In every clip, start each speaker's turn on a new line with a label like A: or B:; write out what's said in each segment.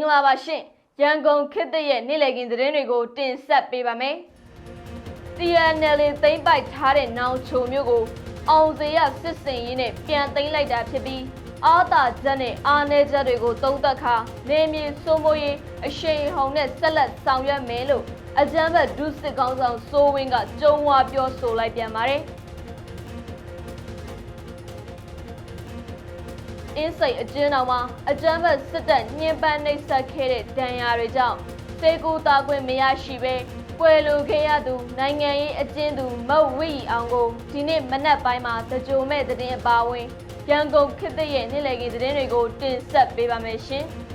A: င်္ဂလာပါရှင်ရန်ကုန်ခေတ်သစ်ရဲ့နေ့လည်ခင်းသတင်းတွေကိုတင်ဆက်ပေးပါမယ် TNL သိမ့်ပိုက်ထားတဲ့နောင်ချိုမျိုးကိုအောင်စေရစစ်စင်ရေးနဲ့ပြန်သိမ်းလိုက်တာဖြစ်ပြီးအာသာချက်နဲ့အာနယ်ချက်တွေကိုသုံးသက်ခါနေမြေစိုးမိုးရေးအရှိန်ဟုန်နဲ့ဆက်လက်ဆောင်ရွက်မယ်လို့အကြမ်းဖက်ဒုစစ်ကောင်းဆောင်စိုးဝင်းကကြုံဝါပြောဆိုလိုက်ပြန်ပါတယ် အင်းစိတ်အကျဉ်းတော်မှာအကြမ်းဖက်စစ်တပ်ညှဉ်းပန်းနှိပ်စက်ခဲ့တဲ့ဒဏ်ရာတွေကြောင့်စေကူတာခွင့်မရရှိပဲကွယ်လွန်ခဲ့ရသူနိုင်ငံရေးအကျဉ်းသူမတ်ဝီအောင်ကိုဒီနေ့မနက်ပိုင်းမှာတကြိုမဲ့တဲ့တင်အပါဝင်ရန်ကုန်ခေတ်သစ်ရဲ့နေ့လည်ခင်းသတင်းတွေကိုတင်ဆက်ပေးပါမယ်ရှင်။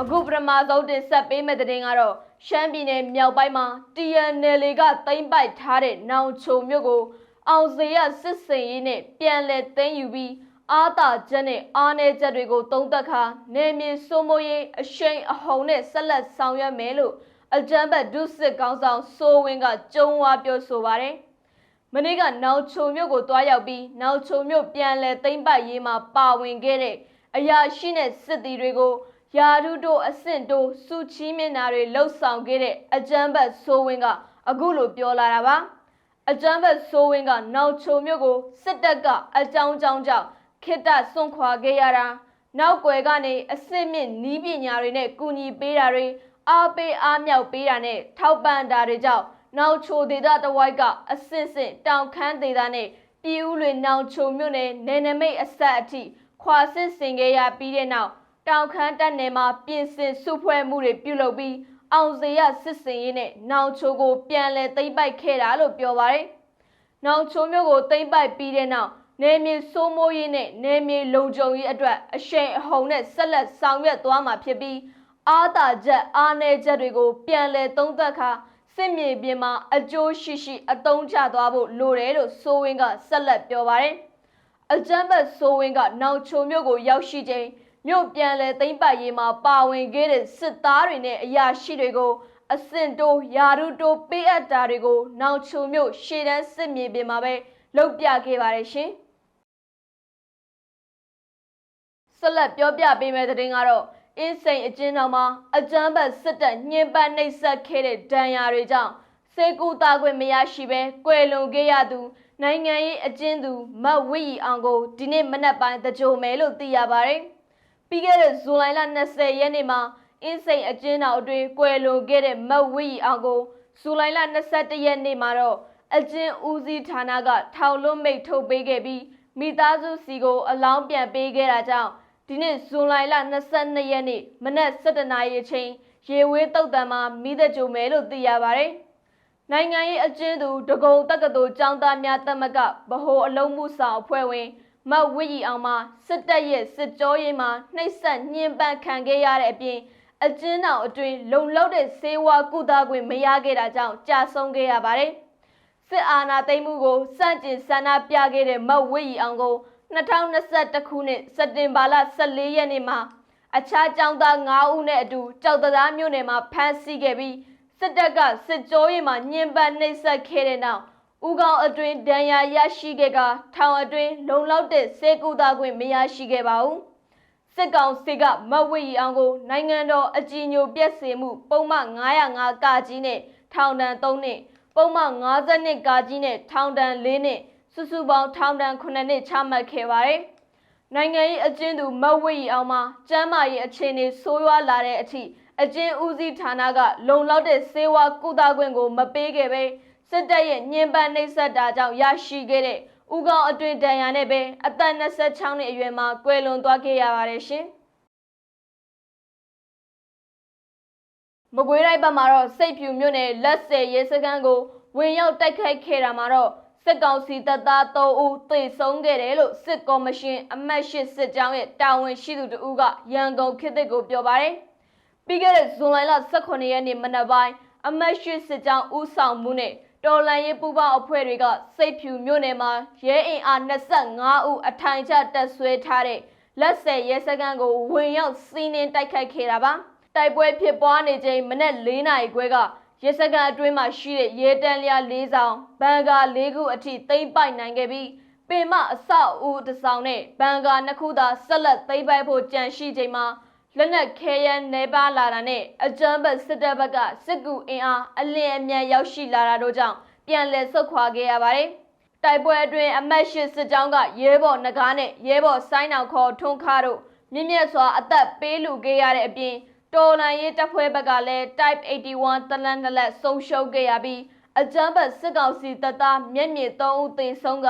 A: အခုပထမဆုံးတင်ဆက်ပေးမယ့်သတင်းကတော့ ရှမ်းပြည်နယ်မြောက်ပိုင်းမှာ TNL ကသိမ်းပိုက်ထားတဲ့နောင်ချိုမြို့ကို အောင်စေရစစ်စင်ရေးနဲ့ပြန်လည်သိမ်းယူပြီးအာသာချက်နဲ့အာနယ်ချက်တွေကိုတုံးသက်ခါနေမြေစိုးမိုးရေးအရှိန်အဟုန်နဲ့ဆက်လက်ဆောင်ရွက်မယ်လို့အကြံဘတ်ဒုစစ်ကောင်းဆောင်စိုးဝင်းကကြုံဝါပြောဆိုပါတယ်။မနေ့ကနောင်ချိုမြို့ကိုတွားရောက်ပြီးနောင်ချိုမြို့ပြန်လည်သိမ်းပိုက်ရေးမှာပါဝင်ခဲ့တဲ့အရာရှိနဲ့စစ်သည်တွေကို ယာရုတို့အဆင့်တို့စုချီးမြင့်တာတွေလှုပ်ဆောင်ခဲ့တဲ့အကြမ်းဖက်ဆိုးဝင်းကအခုလိုပြောလာတာပါအကြမ်းဖက်ဆိုးဝင်းကနောက်ချိုမျိုးကိုစစ်တပ်ကအကြောင်းကြောင်းကြောင့်ခိတ္တစွန့်ခွာခဲ့ရတာနောက်ွယ်ကနေအဆင့်မြင့်နီးပညာတွေနဲ့ကူညီပေးတာတွေအားပေးအားမြောက်ပေးတာနဲ့ထောက်ပံ့တာတွေကြောင့်နောက်ချိုဒေသတဝိုက်ကအဆင့်ဆင့်တောင်ခမ်းဒေသနဲ့ပြည်ဦးလွေနောက်ချိုမြို့နယ်နယ်နမိတ်အဆက်အထိခွာစစ်ဆင်ခဲ့ရပြီးတဲ့နောက် တောင်ခမ်းတက်နယ်မှာပြင်ဆင်စုဖွဲ့မှုတွေပြုလုပ်ပြီးအောင်စေရစစ်စင်ရေးနဲ့နောင်ချိုကိုပြန်လည်သိမ့်ပိုက်ခဲ့တာလို့ပြောပါရယ်။နောင်ချိုမျိုးကိုသိမ့်ပိုက်ပြီးတဲ့နောက်နေမြေစိုးမိုးရေးနဲ့နေမြေလုံခြုံရေးအတွက်အရှိန်အဟုန်နဲ့ဆက်လက်ဆောင်ရွက်သွားမှာဖြစ်ပြီးအာသာချက်အာနယ်ချက်တွေကိုပြန်လည်သုံးသပ်ခါစစ်မြေပြင်မှာအကျိုးရှိရှိအသုံးချသွားဖို့လိုတယ်လို့စိုးဝင်းကဆက်လက်ပြောပါရယ်။အကြမ်းဖက်စိုးဝင်းကနောင်ချိုမျိုးကိုရောက်ရှိချိန် မြို့ပြန်လည်သိမ့်ပတ်ရေးမှာပါဝင်ခဲ့တဲ့စစ်သားတွေနဲ့အရာရှိတွေကိုအစင်တိုးယာရုတိုးပေးအပ်တာတွေကိုနောင်ချုံမြို့ရှေ့တန်းစစ်မြေပြင်မှာပဲလုပ်ပြခဲ့ပါတယ်ရှင်။ဆက်လက်ပြောပြပေးမယ့်သတင်းကတော့အင်းစိန်အကျဉ်းတော်မှာအကြမ်းဖက်စစ်တပ်ညှဉ်းပန်းနှိပ်စက်ခဲ့တဲ့ဒဏ်ရာတွေကြောင့်စေကူတာခွင့်မရရှိပဲကွယ်လွန်ခဲ့ရသူနိုင်ငံရေးအကျဉ်းသူမတ်ဝီအောင်ကိုဒီနေ့မနက်ပိုင်းတကြိုမယ်လို့သိရပါတယ်။ ပြီးခဲ့တဲ့ဇူလိုင်လ20ရက်နေ့မှာအင်းစိန်အကျဉ်းတော်အတွင်းကွယ်လွန်ခဲ့တဲ့မတ်ဝီအောင်ကိုဇူလိုင်လ21ရက်နေ့မှာတော့အကျဉ်းဦးစီးဌာနကထောင်လွတ်မိတ်ထုတ်ပေးခဲ့ပြီးမိသားစုစီကိုအလောင်းပြန်ပေးခဲ့တာကြောင့်ဒီနေ့ဇွန်လလ22ရက်နေ့မနက်7:00နာရီအချိန်ရေဝေးတုတ်တံမှာမိသက်ကြိုမယ်လို့သိရပါတယ်။နိုင်ငံရေးအကျဉ်းသူဒဂုံတက္ကသိုလ်ကျောင်းသားများတက်မကဗဟိုအလုံးမှုဆောင်အဖွဲ့ဝင် မတ်ဝိရီအောင်မှာစစ်တပ်ရဲ့စစ်ကြောရေးမှာနှိပ်စက်ညှဉ်းပန်းခံခဲ့ရတဲ့အပြင်အကျဉ်းတော်အတွင်းလုံလောက်တဲ့စေဝါကုသခွင့်မရခဲ့တာကြောင့်ကြာဆုံးခဲ့ရပါတယ်။စစ်အာဏာသိမ်းမှုကိုစန့်ကျင်ဆန္ဒပြခဲ့တဲ့မတ်ဝိရီအောင်ကို2021ခုနှစ်စက်တင်ဘာလ14ရက်နေ့မှာအခြားကျောင်းသား9ဦးနဲ့အတူကြောက်တရားမြို့နယ်မှာဖမ်းဆီးခဲ့ပြီးစစ်တပ်ကစစ်ကြောရေးမှာညှဉ်းပန်းနှိပ်စက်ခဲ့တဲ့နောက် ဦးကောင်အတွင်းဒဏ်ရာရရှိခဲ့ကထောင်အတွင်းလုံလောက်တဲ့စေကူတာခွင့်မရရှိခဲ့ပါဘူးစစ်ကောင်စီကမဝိရီအောင်ကို နိုင်ငံတော်အကြီးအကျယ်ပြည့်စုံမှု ပုံမှန်905ကကြီးနဲ့ထောင်ဒဏ်3နှစ်ပုံမှန်52ကကြီးနဲ့ထောင်ဒဏ်4နှစ်စုစုပေါင်းထောင်ဒဏ်9နှစ်ချမှတ်ခဲ့ပါတယ်နိုင်ငံရေးအကျဉ်းသူမဝိရီအောင်မှာကျမ်းမာရေးအခြေအနေဆိုးရွားလာတဲ့အထိအကျဉ်းဦးစီးဌာနကလုံလောက်တဲ့စေဝါကုသခွင့်ကို မပေးခဲ့ပဲ စစ်တပ်ရဲ့ညှဉ်းပန်းနှိပ်စက်တာကြောင့်ရရှိခဲ့တဲ့ဥကောင်အတွင်ဒဏ်ရာနဲ့ပဲအသက်26နှစ်အရွယ်မှာကွယ်လွန်သွားခဲ့ရပါတယ်ရှင်မကွေးတိုင်းဘက်မှာတော့စိတ်ဖြူမြို့နယ်လက်ဆယ်ရဲစခန်းကိုဝင်ရောက်တိုက်ခိုက်ခဲ့တာမှာတော့စစ်ကောင်စီတပ်သား3ဦးသေဆုံးခဲ့တယ်လို့စစ်ကော်မရှင်အမတ်ရှိစစ်ကြောင်းရဲ့တာဝန်ရှိသူတဦးကရန်ကုန်ခေတ်သစ်ကိုပြောပါတယ်။ပြီးခဲ့တဲ့ဇွန်လ18ရက်နေ့မနက်ပိုင်း အမတ်ရှိစစ်ကြောင်းဦးဆောင်မှုနဲ့တော်လန်ရေးပူပေါင်းအဖွဲ့တွေကစိတ်ဖြူမြို့နယ်မှာရဲအင်အား25ဦးအထိုင်ချတပ်ဆွဲထားတဲ့လက်ဆယ်ရဲစခန်းကိုဝင်ရောက်စီးနင်းတိုက်ခိုက်ခဲ့တာပါတိုက်ပွဲဖြစ်ပွားနေချိန်မနက်၄နာရီခွဲကရဲစခန်းအတွင်းမှာရှိတဲ့ရဲတန်းလျာ၄ဆောင်ဘန်ကာ၄ခုအထိသိမ်းပိုက်နိုင်ခဲ့ပြီးပင်မအဆောက်အဦတစ်ဆောင်နဲ့ဘန်ကာနှစ်ခုသာဆက်လက်သိမ်းပိုက်ဖို့ကြံရှိချိန်မှာ လက်နက်ခဲယမ်းနေပါလာတာနဲ့အကြမ်းဖက်စစ်တပ်ဘက်ကစစ်ကူအင်အားအလင်းအမြန်ရောက်ရှိလာတာတို့ကြောင့်ပြန်လည်ဆုတ်ခွာခဲ့ရပါတယ်။တိုက်ပွဲအတွင်းအမတ်ရှိစစ်ကြောင်းကရဲဘော်နဂါးနဲ့ရဲဘော်ဆိုင်းနောင်ခေါ်ထွန်းခါတို့မြင့်မြတ်စွာအသက်ပေးလူခဲ့ရတဲ့အပြင်တော်လန်ရေးတပ်ဖွဲ့ဘက်ကလည်း Type 81တလန်းနှစ်လက်ဆုံးရှုံးခဲ့ရပြီးအကြမ်းဖက်စစ်ကောင်စီတပ်သားမျက်မြင်3ဦးသေဆုံးက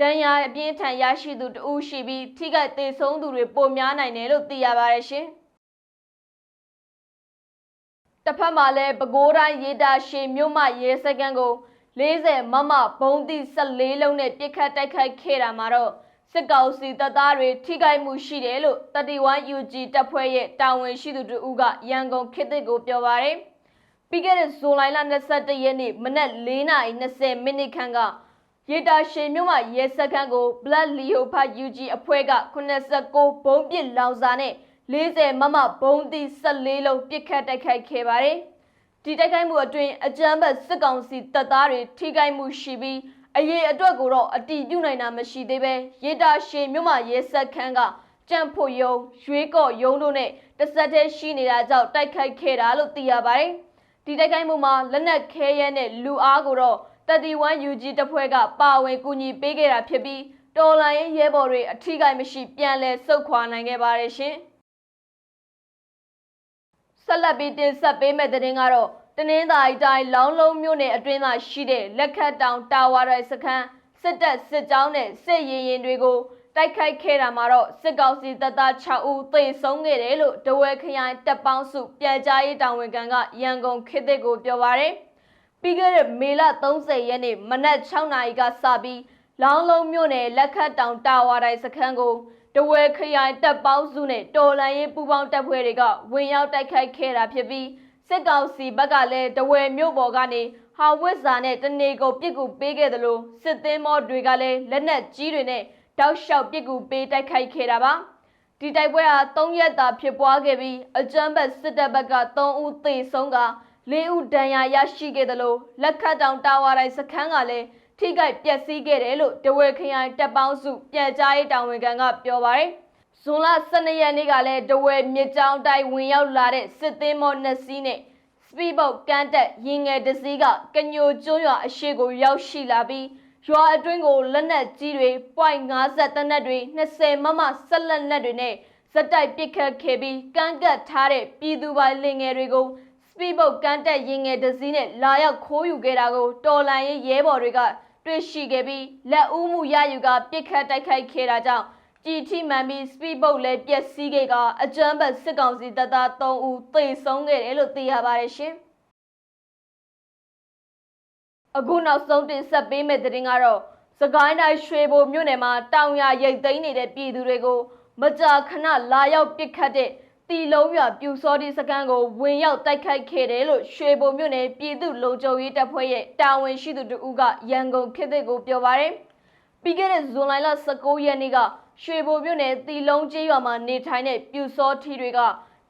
A: ဒဏ်ရာအပြင်းထန်ရရှိသူတဦးရှိပြီးထိခိုက်သေဆုံးသူတွေပိုများနိုင်တယ်လို့သိရပါတယ်ရှင်။ တစ်ဖက်မှာလည်းပဲခူးတိုင်းရေတာရှည်မြို့မရဲစခန်းကို40မမဘုံတိ14လုံးနဲ့ပြစ်ခတ်တိုက်ခိုက်ခဲ့တာမှာတော့စစ်ကောင်စီတပ်သားတွေထိခိုက်မှုရှိတယ်လို့31 UG တပ်ဖွဲ့ရဲ့တာဝန်ရှိသူတို့ကရန်ကုန်ခေတ်သစ်ကိုပြောပါတယ်။ပြီးခဲ့တဲ့ဇူလိုင်လ22ရက်နေ့မနက်4:20မိနစ်ခန့်ကရေတာရှည်မြို့မှာရဲစခန်းကို Black Leopard UG အဖွဲ့က89ဘုံပစ်လောင်စာနဲ့ 40မမဘုံသီး14လုံးပစ်ခတ်တိုက်ခိုက်ခဲ့ပါတယ်။ဒီတိုက်ခိုက်မှုအတွင်းအကြမ်းဖက်စစ်ကောင်စီတပ်သားတွေထိခိုက်မှုရှိပြီးအရေးအတွက်ကိုတော့အတီးပြုတ်နိုင်တာမရှိသေးပဲရေတာရှည်မြို့မှာရဲစခန်းကကြံ့ဖို့ယုံရွေးကော့ယုံတို့နဲ့တဆက်တည်းရှိနေတာကြောင့်တိုက်ခိုက်ခဲ့တာလို့သိရပါတယ်။ဒီတိုက်ခိုက်မှုမှာလက်နက်ခဲယမ်းနဲ့လူအားကိုတော့31 UG တပ်ဖွဲ့ကပါဝင်ကူညီပေးခဲ့တာဖြစ်ပြီးတော်လိုင်းရဲရဲဘော်တွေအထီးကိုက်မရှိပြန်လည်ဆုတ်ခွာနိုင်ခဲ့ပါတယ်ရှင်။ ဆက်လက်ပြီးတင်ဆက်ပေးမယ့်သတင်းကတော့တနင်္သာရီတိုင်းလောင်းလုံးမြို့နယ်အတွင်းမှာရှိတဲ့လက်ခတ်တောင်တာဝါရိုင်စခန်းစစ်တပ်စစ်ကြောင်းနဲ့စစ်ရင်ရင်တွေကိုတိုက်ခိုက်ခဲ့တာမှာတော့စစ်ကောင်စီတပ်သား6ဦးသေဆုံးခဲ့တယ်လို့တဝဲခရိုင်တပ်ပေါင်းစုပြန်ကြားရေးတာဝန်ခံကရန်ကုန်ခေတ်သစ်ကိုပြောပါရယ်ပြီးခဲ့တဲ့မေလ30ရက်နေ့မနက်6နာရီကစပြီးလောင်းလုံးမြို့နယ်လက်ခတ်တောင်တာဝါရိုင်စခန်းကို တဝဲခရိုင်တပ်ပေါင်းစုနဲ့တော်လန်ရေးပူးပေါင်းတပ်ဖွဲ့တွေကဝင်ရောက်တိုက်ခိုက်ခဲ့တာဖြစ်ပြီးစစ်ကောင်စီဘက်ကလည်းတဝဲမြို့ပေါ်ကနေဟာဝစ်ဇာနဲ့တနေကိုပြစ်ကူပေးခဲ့တယ်လို့စစ်သင်းမောတွေကလည်းလက်နက်ကြီးတွေနဲ့တောက်လျှောက်ပြစ်ကူပေးတိုက်ခိုက်ခဲ့တာပါဒီတိုက်ပွဲဟာ၃ရက်တာဖြစ်ပွားခဲ့ပြီးအကြမ်းဖက်စစ်တပ်ဘက်က3ဦးသေဆုံးက၄ဦးဒဏ်ရာရရှိခဲ့တယ်လို့လက်ခတ်တောင်တာဝါတိုင်းစခန်းကလည်း ထိခိုက်ပျက်စီးခဲ့တယ်လို့တဝဲခရိုင်တပ်ပေါင်းစုပြန်ကြားရေးတာဝန်ခံကပြောပါတယ်။ဇွန်လ12ရက်နေ့ကလည်းတဝဲမြစ်ကြောင်းတိုင်းဝင်ရောက်လာတဲ့စစ်သင်းမောနှစ်စီးနဲ့စပီဘုတ်ကန်တက်ရင်ငယ်တစည်းကကညိုကျွန်းရွာအရှိကိုရောက်ရှိလာပြီးရွာအတွင်းကိုလက်နက်ကြီးတွေ .50 တနက်တွေ20မမဆက်လက်နက်တွေနဲ့ဇက်တိုက်ပစ်ခတ်ခဲ့ပြီးကန့်ကတ်ထားတဲ့ပြည်သူပိုင်လင်ငယ်တွေကို စပီဘုတ်ကန်တက်ရင်ငယ်တစည်းနဲ့လာရောက်ခိုးယူခဲ့တာကိုတော်လန်ရေးရဲဘော်တွေကတွေ့ရှိခဲ့ပြီးလက်ဦးမှုရယူကပြစ်ခတ်တိုက်ခိုက်ခဲ့တာကြောင့်ကြည်ထိမှန်ပြီးစပီဘုတ်လည်းပျက်စီးခဲ့ကအကြမ်းဖက်စစ်ကောင်စီတပ်သား3ဦးသေဆုံးခဲ့တယ်လို့သိရပါတယ်ရှင်။အခုနောက်ဆုံးတင်ဆက်ပေးမယ့်သတင်းကတော့စကိုင်းတိုင်းရွှေဘိုမြို့နယ်မှာတောင်ရရိတ်သိမ်းနေတဲ့ပြည်သူတွေကိုမကြာခဏလာရောက်ပစ်ခတ်တဲ့ တီလုံးရွာပြူစောတိစကန်းကိုဝင်ရောက်တိုက်ခိုက်ခဲ့တယ်လို့ရွှေဘုံမြို့နယ်ပြည်သူ့လုံခြုံရေးတပ်ဖွဲ့ရဲ့တာဝန်ရှိသူတို့ကရန်ကုန်ခေတ်သစ်ကိုပြောပါရယ်ပြီးခဲ့တဲ့ဇွန်လ19ရက်နေ့ကရွှေဘုံမြို့နယ်တီလုံးကျေးရွာမှာနေထိုင်တဲ့ပြူစောထီတွေက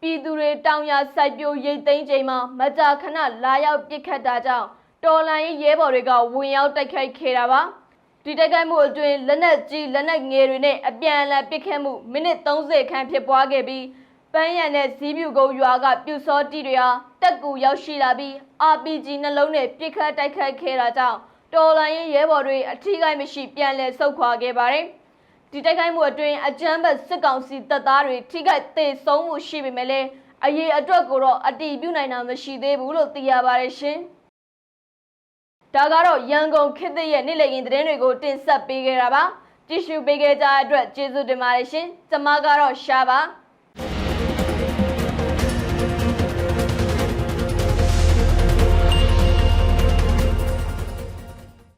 A: ပြည်သူတွေတောင်ရစိုက်ပျိုးရိတ်သိမ်းချိန်မှာမကြာခဏလာရောက်ပစ်ခတ်တာကြောင့်တော်လန်ရေးရဲဘော်တွေကဝင်ရောက်တိုက်ခိုက်ခဲ့တာပါဒီတိုက်ခိုက်မှုအတွင်းလက်နက်ကြီးလက်နက်ငယ်တွေနဲ့အပြန်အလှန်ပစ်ခတ်မှုမိနစ်30ခန့်ဖြစ်ပွားခဲ့ပြီး ပန်းရံနဲ့ဇီးမြူကုန်းရွာကပြူစောတီတွေဟာတက်ကူရောက်ရှိလာပြီး RPG နှလုံးနဲ့ပြစ်ခတ်တိုက်ခတ်ခဲ့တာကြောင့်တော်လန်ရင်ရဲဘော်တွေအထီးကိုင်းမရှိပြန်လည်ဆုတ်ခွာခဲ့ပါတယ်။ဒီတိုက်ခိုက်မှုအတွင်းအကြမ်းဖက်စစ်ကောင်စီတပ်သားတွေထိခိုက်သေဆုံးမှုရှိပေမဲ့လည်းအရေးအတွက်ကိုတော့အတီးပြုတ်နိုင်တာမရှိသေးဘူးလို့သိရပါတယ်ရှင်။ဒါကတော့ရန်ကုန်ခေတ်သစ်ရဲ့နေ့လည်ခင်းသတင်းတွေကိုတင်ဆက်ပေးခဲ့တာပါ။ကြည့်ရှုပေးခဲ့ကြတဲ့အတွက်ကျေးဇူးတင်ပါတယ်ရှင်။ကျွန်မကတော့ရှားပါ။